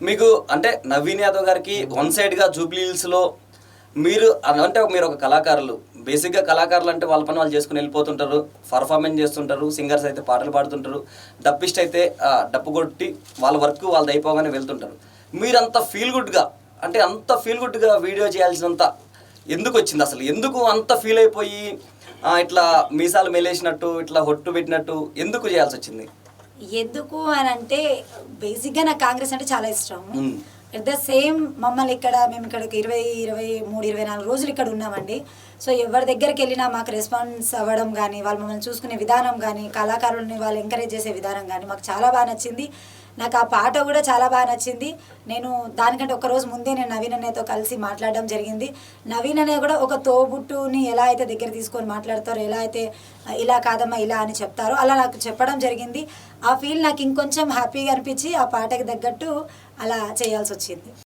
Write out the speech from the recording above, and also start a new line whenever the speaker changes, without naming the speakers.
మీకు అంటే నవీన్ యాదవ్ గారికి వన్ సైడ్గా జూబ్లీ హిల్స్లో మీరు అంటే మీరు ఒక కళాకారులు. బేసిక్గా కళాకారులు అంటే వాళ్ళ పని వాళ్ళు చేసుకుని వెళ్ళిపోతుంటారు. పర్ఫార్మెన్స్ చేస్తుంటారు. సింగర్స్ అయితే పాటలు పాడుతుంటారు. డప్పిస్ట్ అయితే డప్పు కొట్టి వాళ్ళ వర్క్ వాళ్ళది అయిపోగానే వెళ్తుంటారు. మీరంత ఫీల్ గుడ్గా అంటే అంత ఫీల్ గుడ్గా వీడియో చేయాల్సినంత ఎందుకు వచ్చింది అసలు? ఎందుకు అంత ఫీల్ అయిపోయి ఇట్లా మీసాలు మెలేసినట్టు ఇట్లా హొట్టు పెట్టినట్టు ఎందుకు చేయాల్సి వచ్చింది?
ఎందుకు అని అంటే బేసిక్గా నాకు కాంగ్రెస్ అంటే చాలా ఇష్టం. అట్ ద సేమ్ మమ్మల్ని ఇక్కడ మేము ఇక్కడ ఇరవై ఇరవై మూడు ఇరవై నాలుగు రోజులు ఇక్కడ ఉన్నామండి. సో ఎవరి దగ్గరికి వెళ్ళినా మాకు రెస్పాన్స్ అవ్వడం కానీ వాళ్ళు మమ్మల్ని చూసుకునే విధానం కానీ కళాకారులని వాళ్ళు ఎంకరేజ్ చేసే విధానం కానీ మాకు చాలా బాగా నచ్చింది. నాకు ఆ పాట కూడా చాలా బాగా నచ్చింది. నేను దానికంటే ఒక రోజు ముందే నేను నవీన్ అన్నయ్యతో కలిసి మాట్లాడడం జరిగింది. నవీన్ అన్నయ్య కూడా ఒక తోబుట్టుని ఎలా అయితే దగ్గర తీసుకొని మాట్లాడతారో ఎలా అయితే ఇలా కాదమ్మా ఇలా అని చెప్తారో అలా నాకు చెప్పడం జరిగింది. ఆ ఫీల్ నాకు ఇంకొంచెం హ్యాపీగా అనిపించి ఆ పాటకి తగ్గట్టు అలా చేయాల్సి వచ్చింది.